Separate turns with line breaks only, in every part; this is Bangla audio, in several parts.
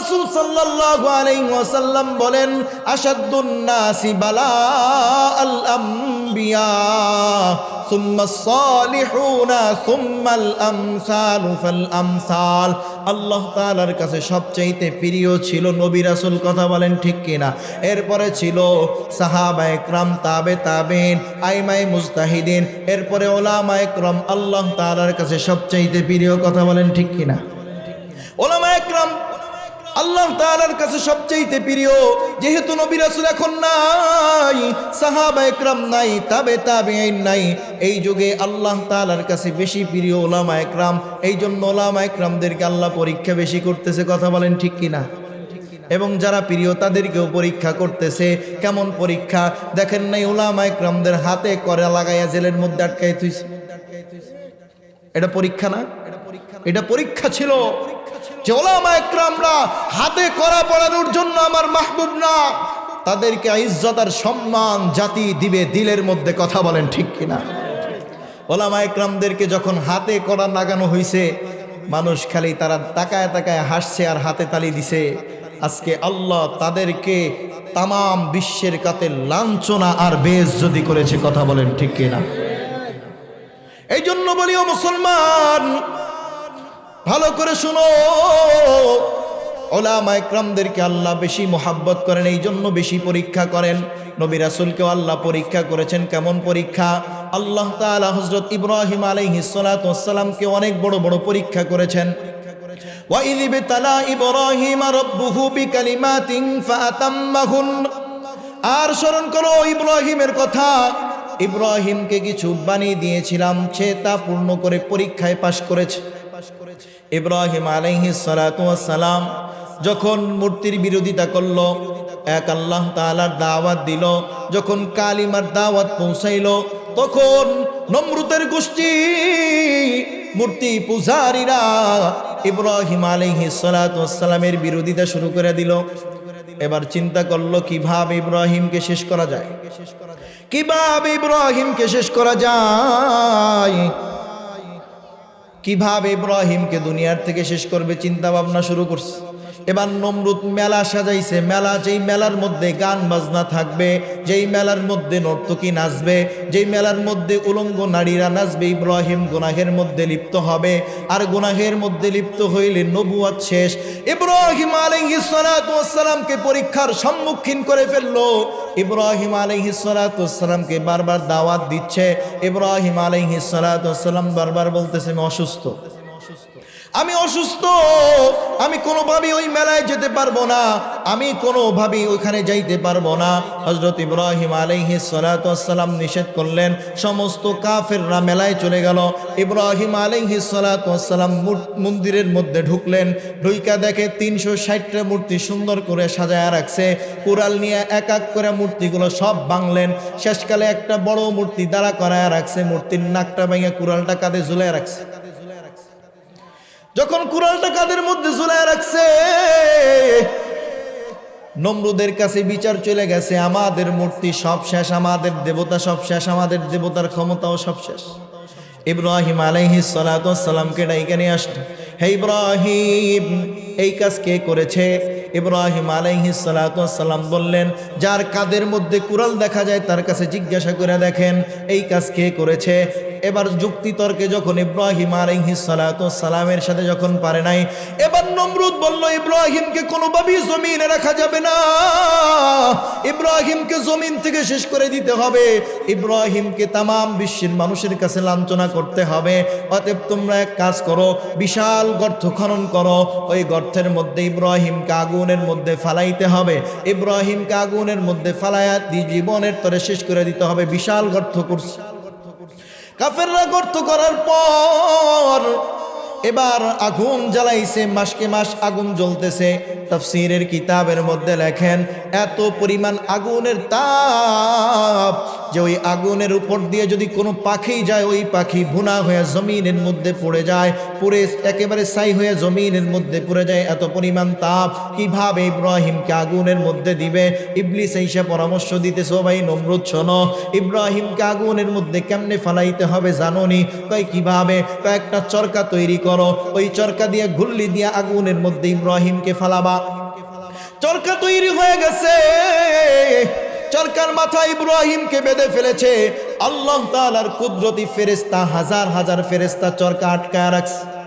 রাসূল আলাইহি ওয়াসাল্লাম বলেন, আশাদ্দুন নাসি বালা আল আল্লাহ তাআলার কাছে সবচাইতে প্রিয় ছিল নবী রাসূল, কথা বলেন ঠিক এরপরে ছিল সাহাবা একরাম, তাবে তাবেন আইমাই মুস্তাহিদিন এরপরে ওলামা একরাম, আল্লাহ তাআলার কাছে সবচাইতে প্রিয়, কথা বলেন ঠিক কিনা? ওলামা একরাম আল্লাহ তাআলার কাছে সবচেয়ে প্রিয়, যেহেতু নবী রাসূল এখন নাই, সাহাবা একরাম নাই, তাবে তাবেঈন নাই, এই যুগে আল্লাহ তাআলার কাছে বেশি প্রিয় ওলামা একরাম এই জন্য ওলামা একরামদেরকে আল্লাহ পরীক্ষা বেশি করতেছে, কথা বলেন ঠিক কিনা? এবং যারা প্রিয় তাদেরকেও পরীক্ষা করতেছে, কেমন পরীক্ষা? দেখেন নাই ওলামা একরামদের হাতে করে লাগাইয়া জেলের মধ্যে আটকাই তুইছে এটা পরীক্ষা না? এটা পরীক্ষা ছিল। হাতে করা পড়ানোর জন্য আমার মাহবুব না তাদেরকে ইজ্জত আর সম্মান জাতি দিবে দিলের মধ্যে কথা বলেন ঠিক কিনা? ওলামা একরামদেরকে যখন হাতে করা লাগানো হয়েছে মানুষ খালি তারা তাকায় তাকায় হাসছে আর হাতে তালি দিছে। আজকে আল্লাহ তাদেরকে তামাম বিশ্বের কাতে লাঞ্ছনা আর বেশ যদি করেছে, কথা বলেন ঠিক কিনা? এই জন্য বলি, ও মুসলমান ভালো করে শুনো। ওলা মাইক্রামদেরকে আল্লাহ বেশি মোহাব্বত করেন, এই জন্য বেশি পরীক্ষা করেন। নবী রাসুলকেও আল্লাহ পরীক্ষা করেছেন, কেমন পরীক্ষা? আল্লাহ তালা হজরত ইব্রাহিম আলী সালাতামকে অনেক বড় বড় পরীক্ষা করেছেন। আর স্মরণ করো ইব্রাহিমের কথা। ইব্রাহিমকে কিছু বানিয়ে দিয়েছিলাম, সে তা পূর্ণ করে পরীক্ষায় পাশ করেছে। ইব্রাহিম আলাইহিস সালাম যখন মূর্তির বিরোধিতা করল, এক আল্লাহ তাআলার দাওয়াত দিল, যখন কালিমার দাওয়াত পৌঁছাইল, তখন নমরুতের গোষ্ঠী, মূর্তি পূজারীরা ইব্রাহিম আলাইহিস সালামের বিরোধিতা শুরু করে দিল। এবার চিন্তা করল, কীভাবে ইব্রাহিমকে শেষ করা যায়? কীভাবে ইব্রাহিমকে শেষ করা যায়? কীভাবে ইব্রাহিমকে দুনিয়ার থেকে শেষ করবে চিন্তা ভাবনা শুরু করছে। এবার নমরুদ মেলা সাজাইছে। মেলা যেই মেলার মধ্যে গান বাজনা থাকবে, যেই মেলার মধ্যে নর্তকী নাচবে, যেই মেলার মধ্যে উলঙ্গ নারীরা নাচবে, ইব্রাহিম গুনাহের মধ্যে লিপ্ত হবে। আর গুনাহের মধ্যে লিপ্ত হইলে নবুয়াত শেষ। ইব্রাহিম আলাইহিসসালামকে পরীক্ষার সম্মুখীন করে ফেলল। ইব্রাহিম আলাইহিসসালামকে বারবার দাওয়াত দিচ্ছে। ইব্রাহিম আলাইহিসসালাম বারবার বলতেছে, আমি অসুস্থ। আমি অসুস্থ, আমি কোনোভাবেই ওই মেলায় যেতে পারব না, আমি কোনোভাবেই ওইখানে যাইতে পারব না। হজরত ইব্রাহিম আলাইহি সালাম নিষেধ করলেন, সমস্ত কাফেররা মেলায় চলে গেল। ইব্রাহিম আলাইহি সালাম মন্দিরের মধ্যে ঢুকলেন, ঢুইকা দেখে তিনশো ষাটটা মূর্তি সুন্দর করে সাজায় রাখছে। কুড়াল নিয়ে এক এক করে মূর্তিগুলো সব ভাঙলেন, শেষকালে একটা বড় মূর্তি দাঁড়া করায় রাখছে, মূর্তির নাকটা ভেঙে কুড়ালটা কাঁধে ঝুলে রাখছে। যখন কুড়ালটা কাদের মধ্যে ঝুলায় রাখছে, নমরুদের কাছে বিচার চলে গেছে, আমাদের মূর্তি সব শেষ, আমাদের দেবতা সব শেষ, আমাদের দেবতার ক্ষমতাও সব শেষ। ইব্রাহিম আলাইহিস সালামকে ডাইকে নিয়ে আসলো। হে ইব্রাহিম, এই কাজ কে করেছে? ইব্রাহিম আলাইহিস সালাম বললেন, যার কাদের মধ্যে কুড়াল দেখা যায়, তার কাছে জিজ্ঞাসা করে দেখেন, এই কাজ কে করেছে? এবার যুক্তি তর্কে যখন ইব্রাহিম আলাইহিস সালামের সাথে যখন পারে নাই, এবার নমরুদ বলল, ইব্রাহিমকে কোনোভাবেই জমিনে রাখা যাবে না। ইব্রাহিমকে জমিন থেকে শেষ করে দিতে হবে। ইব্রাহিমকে তামাম বিশ্বের মানুষের কাছে লাঞ্ছনা করতে হবে। অতএব তোমরা এক কাজ করো, বিশাল গর্ত খনন করো। ওই গর্তের মধ্যে ইব্রাহিমকে আগুনের মধ্যে ফালাইতে হবে। ইব্রাহিমকে আগুনের মধ্যে ফালাইয়া জীবনের তরে শেষ করে দিতে হবে। বিশাল গর্ত করছে। কাফেররা গর্ত করার পর এবার আগুন জ্বালাইছে, মাসকে মাস আগুন জ্বলতেছে। তফসিরের কিতাবের মধ্যে লেখেন, এত পরিমাণ আগুনের তাপ যে ওই আগুনের উপর দিয়ে যদি কোনো পাখি যায়, ওই পাখি ভুনা হয়ে জমিনের মধ্যে পড়ে যায় পুরে একেবারে সাই হয়ে জমিনের মধ্যে পড়ে যায়, এত পরিমাণ তাপ। কীভাবে ইব্রাহিমকে আগুনের মধ্যে দিবে? ইবলিস এসে পরামর্শ দিতে সবাই নমরুদ, শোনো, ইব্রাহিমকে আগুনের মধ্যে কেমনে ফালাইতে হবে জানোনি? কয়, কীভাবে? কয়েকটা চরকা তৈরি করো ওই চরকা দিয়ে ঘুরলি দিয়ে আগুনের মধ্যে ইব্রাহিমকে ফালাবা। চরকা তৈরি হয়ে গেছে। চরকার মাথা ইব্রাহিমকে বেঁধে ফেলেছে। আল্লাহ তাআলার কুদরতি ফেরেস্তা হাজার হাজার ফেরেস্তা চরকা আটকায় রাখছে।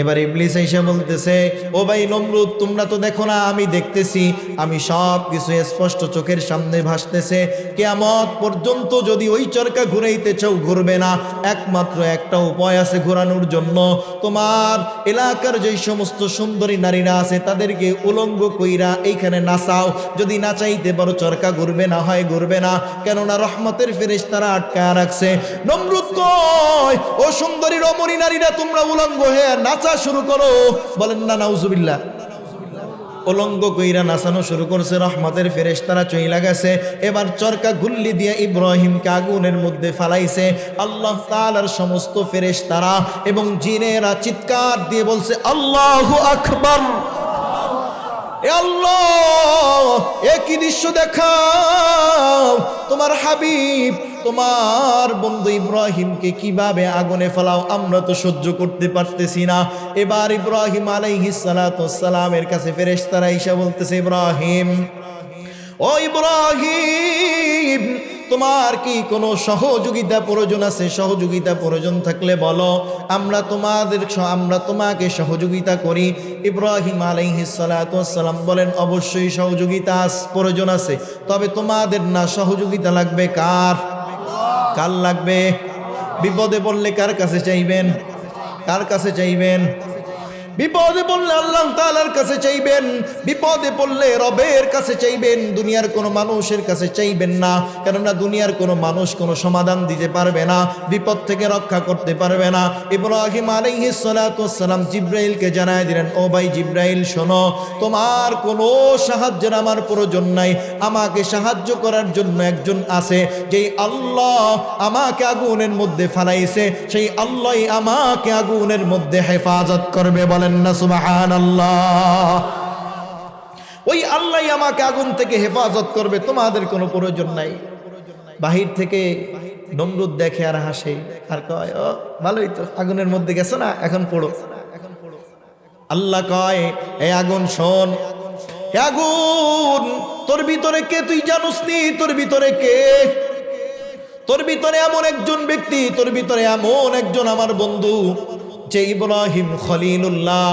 এবার ইবলিস এসে বলতেছে, ও ভাই নমরুদ, তোমরা তো দেখো না, আমি দেখতেছি, আমি সব কিছু স্পষ্ট চোখের সামনে ভাসতেছে। কেয়ামত পর্যন্ত যদি ওই চরকা ঘুরাইতে চাও, ঘুরবে না। একমাত্র একটা উপায় আছে ঘোরানোর জন্য। তোমার এলাকার যেই সমস্ত সুন্দরী নারীরা আছে, তাদেরকে উলঙ্গ কইরা এইখানে নাচাও। যদি নাচাইতে পারো, চরকা ঘুরবে না, হয় ঘুরবে না। কেননা রহমতের ফেরেশ তারা আটকায় রাখছে। নমরুদ কয়, ও সুন্দরী রমণী নারীরা, তোমরা উলঙ্গ হয়ে নাচা শুরু করো। বলেন, না, নাউজুবিল্লাহ। উলঙ্গ কইরা নাচানো শুরু করছে, রহমতের ফেরেশ তারা চইলা গেছে। এবার চরকা গুল্লি দিয়ে ইব্রাহিমকে আগুনের মধ্যে ফালাইছে। আল্লাহ তাআলার সমস্ত ফেরেশ তারা এবং জিনেরা চিৎকার দিয়ে বলছে, আল্লাহু আকবার। আল্লাহ একই দৃশ্য দেখাও? তোমার হাবিব তোমার বন্ধু ইব্রাহিমকে কীভাবে আগুনে ফেলাও আমরা তো সহ্য করতে পারতেছি না। এবার ইব্রাহিম আলাইহিস সালামের কাছে ফেরেশতারা ঈশা বলতেছে, ইব্রাহিম, ও ইব্রাহিম, তোমার কি কোনো সহযোগিতা প্রয়োজন আছে? সহযোগিতা প্রয়োজন থাকলে বলো। আমরা তোমাদের আমরা তোমাকে সহযোগিতা করি। ইব্রাহিম আলাইহিসালাম বলেন, অবশ্যই সহযোগিতা প্রয়োজন আছে। তবে তোমাদের না সহযোগিতা লাগবে কার? কার লাগবে বিপদে পড়লে কার কাছে চাইবেন? কার কাছে চাইবেন? বিপদে পড়লে আল্লাহ তাআলার কাছে চাইবেন, বিপদে পড়লে রবের কাছে চাইবেন, দুনিয়ার কোনো মানুষের কাছে চাইবেন না, কেননা দুনিয়ার কোনো মানুষ কোনো সমাধান দিতে পারবে না, বিপদ থেকে রক্ষা করতে পারবে না। ইব্রাহিম আলাইহিস সালাতু সালাম জিব্রাইলকে জানায় দিলেন, ও ভাই জিব্রাইল, শোনো, তোমার কোনো সাহায্যের আমার প্রয়োজন নাই, আমাকে সাহায্য করার জন্য একজন আছে, যেই আল্লাহ আমাকে আগুনের মধ্যে ফালাইছে, সেই আল্লাহ আমাকে আগুনের মধ্যে হেফাজত করবে। বলেন না সুবাহান আল্লাহ ওই আল্লাহ আমাকে আগুন থেকে হেফাজত করবে, তোমাদের কোনো প্রয়োজন নাই। বাহির থেকে নমরুদ দেখে আর হাসে। আর কয়, ও, ভালোই তো, আগুনের মধ্যে গেছো না, এখন পড়ো। আল্লাহ কয়, এ আগুন শোন আগুন, তোর ভিতরে কে তুই জানুস নি? তোর ভিতরে কে? তোর ভিতরে এমন একজন ব্যক্তি, তোর ভিতরে এমন একজন আমার বন্ধু। যে ইব্রাহিম খলিলুল্লাহ,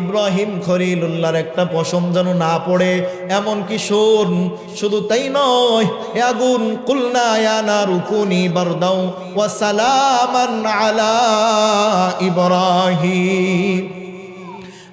ইব্রাহিম খলিলুল্লাহর একটা পশম যেন না পড়ে, এমন কি শোন, শুধু তাই নয় আগুন, কুলনা ইয়ানা রুকুনি বারদাও ওয়া সালামান আলা ইব্রাহিম।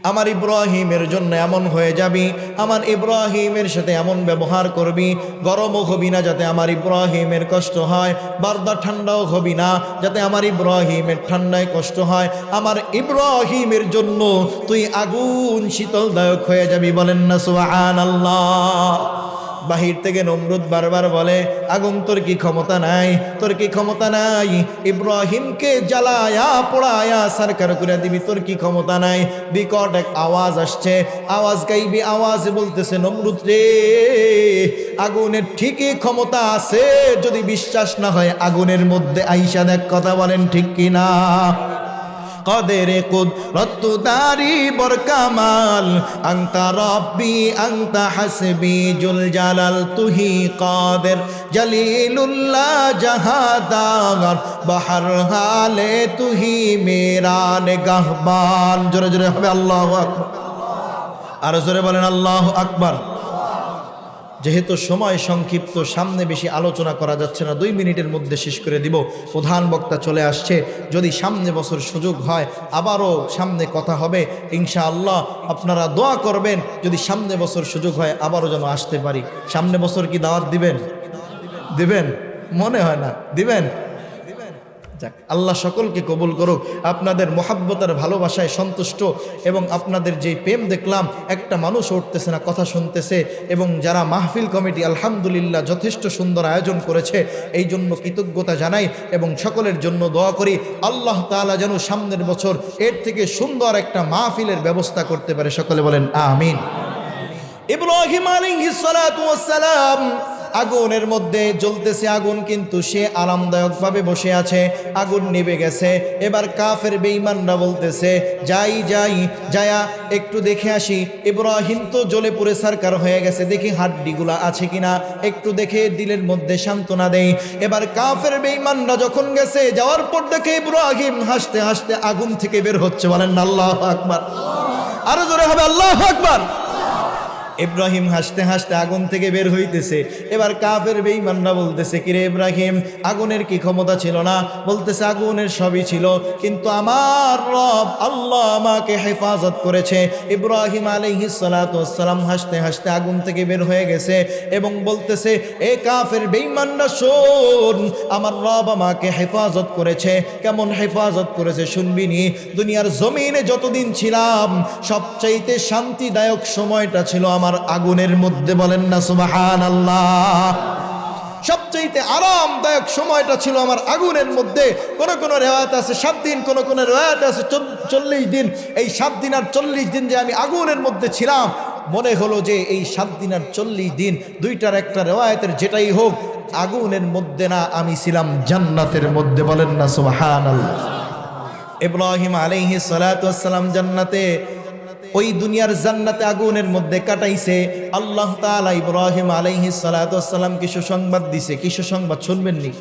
আমার ইব্রাহিমের জন্য এমন হয়ে যাবি, আমার ইব্রাহিমের সাথে এমন ব্যবহার করবি, গরমও হবি না যাতে আমার ইব্রাহিমের কষ্ট হয়, বারদা ঠান্ডাও হবি না যাতে আমার ইব্রাহিমের ঠান্ডায় কষ্ট হয়। আমার ইব্রাহিমের জন্য তুই আগুন শীতলদায়ক হয়ে যাবি বলেন না সুহান আল্লাহ বাহির থেকে নমরুদ বারবার বলে, আগুন, তোর কি ক্ষমতা নাই? তোর কি ক্ষমতা নাই? ইব্রাহিমকে জ্বালায়া, পোড়ায়া সরকার করে দিবি, তোর কি ক্ষমতা নাই? বিকট এক আওয়াজ আসছে। আওয়াজ গাইবি, আওয়াজ বলতেছে, নমরুদ রে, আগুনের ঠিকই ক্ষমতা আছে। যদি বিশ্বাস না হয়, আগুনের মধ্যে আইসা দেখ, কথা বলেন ঠিক কিনা? কদের কুদ রত্তু তারি বরকামাল। আংতা রব্বি আংতা হাসবি জুল জালাল তুহি কদের। জলিলুল্লাহ জাহাদাগর বাহার হালে তুহি মেরা নেগাহবান জোরে জোরে হবে আল্লাহ আর জোরে বলেন আল্লাহ আকবার। যেহেতু সময় সংক্ষিপ্ত, সামনে বেশি আলোচনা করা যাচ্ছে না, দুই মিনিটের মধ্যে শেষ করে দিব। প্রধান বক্তা চলে আসছে, যদি সামনে বছর সুযোগ হয়, আবারও সামনে কথা হবে। ইনশা আল্লাহ আপনারা দোয়া করবেন, যদি সামনে বছর সুযোগ হয়, আবারও যেন আসতে পারি। সামনে বছর কি দাওয়াত দিবেন? দিবেন। মনে হয় না। দিবেন? যাক, আল্লাহ সকলকে কবুল করুক। আপনাদের মোহাব্বতার ভালোবাসায় সন্তুষ্ট এবং আপনাদের যে প্রেম দেখলাম, একটা মানুষ উঠতেছে না, কথা শুনতেছে এবং যারা মাহফিল কমিটি আলহামদুলিল্লাহ যথেষ্ট সুন্দর আয়োজন করেছে, এই জন্য কৃতজ্ঞতা জানাই এবং সকলের জন্য দোয়া করি, আল্লাহ তাআলা যেন সামনের বছর এর থেকে সুন্দর একটা মাহফিলের ব্যবস্থা করতে পারে। সকলে বলেন, আমিন। ইব্রাহিম সালাম আগুনের মধ্যে জ্বলতেছে আগুন, কিন্তু সে আরামদায়কভাবে বসে আছে। আগুন নিভে গেছে। এবার কাফের বেঈমানরা বলতেছে, যাই যাই, যায়া, একটু দেখে আসি। ইব্রাহিম তো জ্বলে পুড়ে সরকার হয়ে গেছে। দেখি হাড্ডিগুলা আছে কিনা। একটু দেখে দিলের মধ্যে সান্ত্বনা দেই। এবার কাফের বেঈমানরা যখন গেছে, যাওয়ার পর দেখে ইব্রাহিম হাসতে হাসতে আগুন থেকে বের হচ্ছে। বলেন, আল্লাহ আকবার। আরও জোরে হবে, আল্লাহ আকবার। ইব্রাহিম হাসতে হাসতে আগুন থেকে বের হইতেছে। এবার কাফের বেঈমানরা বলতেছে, কিরে ইব্রাহিম, আগুনের কি ক্ষমতা ছিল না? বলতেছে, আগুনের সবই ছিল, কিন্তু আমার রব আল্লাহ আমাকে হেফাজত করেছে। ইব্রাহিম সালাতু হাসতে হাসতে আগুন থেকে বের হয়ে গেছে এবং বলতেছে, এ কাফের বেঈমানরা, শোন, আমার রব আমাকে হেফাজত করেছে। কেমন হেফাজত করেছে শুনবি নি? দুনিয়ার জমিনে যতদিন ছিলাম, সবচাইতে শান্তিদায়ক সময়টা ছিল আমার আগুনের মধ্যে বলেন না সুবাহান আল্লাহ সবচাইতে আরামদায়ক সময়টা ছিল আমার আগুনের মধ্যে। কোন কোন রেওয়ায়ত আছে, সাত দিন, কোন কোন রেওয়ায়ত আছে চল্লিশ দিন। এই সাত দিন আর চল্লিশ দিন যে আমি আগুনের মধ্যে ছিলাম, মনে হলো যে এই সাত দিন আর চল্লিশ দিন দুইটার একটা রেওয়ায়তের যেটাই হোক, আগুনের মধ্যে না আমি ছিলাম জান্নাতের মধ্যে বলেন না সুবাহান আল্লাহ ইব্রাহিম আলাইহি সালাম জান্নাতে ওই দুনিয়ার জান্নাতে আগুনের মধ্যে কাটাইছে। আল্লাহ তাআলা ইব্রাহিম আলাইহি সালাম কি সুসংবাদ দিছে? কি সুসংবাদ শুনবেন নি?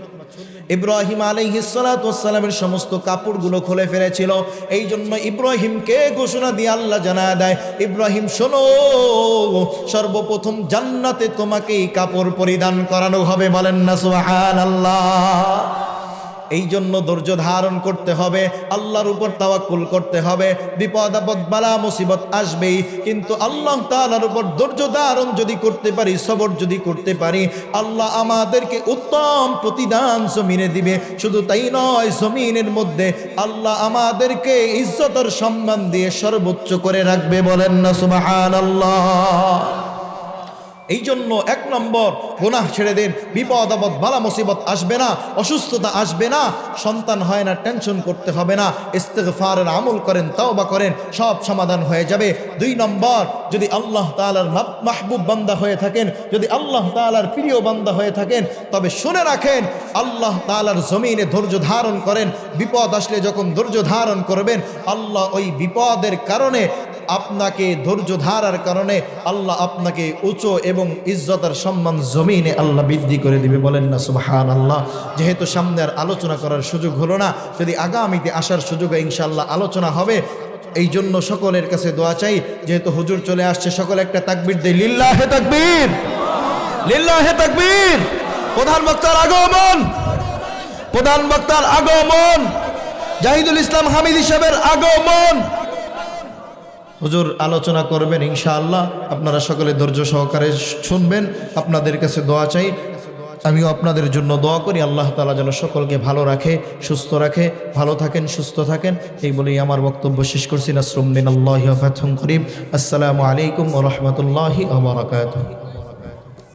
ইব্রাহিম আলাইহি সালামের সমস্ত কাপড়গুলো খুলে ফেলেছিল। এই জন্য ইব্রাহিমকে ঘোষণা দিয়ে আল্লাহ জানা দেয়, ইব্রাহিম, শোনো, সর্বপ্রথম জান্নাতে তোমাকে এই কাপড় পরিধান করানো হবে। বলেন না, সুবহানাল্লাহ। এই জন্য ধৈর্য ধারণ করতে হবে, আল্লাহর উপর তাওয়াক্কুল করতে হবে। বিপদ, আপদ, বালা, মুসিবত আসবেই, কিন্তু আল্লাহ তাআলার উপর ধৈর্য ধারণ যদি করতে পারি, সবর যদি করতে পারি, আল্লাহ আমাদেরকে উত্তম প্রতিদান জমিনে দিবে। শুধু তাই নয়, জমিনের মধ্যে আল্লাহ আমাদেরকে ইজ্জতর সম্মান দিয়ে সর্বোচ্চ করে রাখবে, বলেন না সুবহানাল্লাহ। এই জন্য এক নম্বর, গুনাহ ছেড়ে দেন। বিপদ, আপদ, বালা মুসিবত আসবে না, অসুস্থতা আসবে না, সন্তান হয় না টেনশন করতে হবে না, ইস্তেগফারের আমল করেন, তাওবা করেন, সব সমাধান হয়ে যাবে। দুই নম্বর, যদি আল্লাহ তালার মাহ- মাহবুব বান্দা হয়ে থাকেন, যদি আল্লাহ তালার প্রিয় বান্দা হয়ে থাকেন, তবে শুনে রাখেন, আল্লাহ তালার জমিনে ধৈর্য ধারণ করেন। বিপদ আসলে যখন ধৈর্য ধারণ করবেন, আল্লাহ ওই বিপদের কারণে আপনাকে ধৈর্য ধারার কারণে আল্লাহ আপনাকে উঁচু এবং ইজ্জতার সম্মান জমিনে আল্লাহ বৃদ্ধি করে দিবে। বলেন না সুবহান আল্লাহ যেহেতু সামনে আর আলোচনা করার সুযোগ হলো না, যদি আগামীতে আসার সুযোগে ইনশাল্লাহ আলোচনা হবে এই জন্য সকলের কাছে দোয়া চাই, যেহেতু হুজুর চলে আসছে, সকলে একটা তাকবির দেয় লিল্লাহে তাকবীর! লিল্লাহে তাকবীর! প্রধান বক্তার আগমন! প্রধান বক্তার আগমন! জাহিদুল ইসলাম হামিদ হিসাবের আগমন! হুজুর আলোচনা করবেন, ইনশাআল্লাহ। আপনারা সকলে ধৈর্য সহকারে শুনবেন। আপনাদের কাছে দোয়া চাই। আমিও আপনাদের জন্য দোয়া করি। আল্লাহ তালা যেন সকলকে ভালো রাখে, সুস্থ রাখে। ভালো থাকেন, সুস্থ থাকেন। এই বলেই আমার বক্তব্য শেষ করছি। নাসরুম দিন আল্লাহ করিম। আসসালামু আলাইকুম রহমতুল্লাহ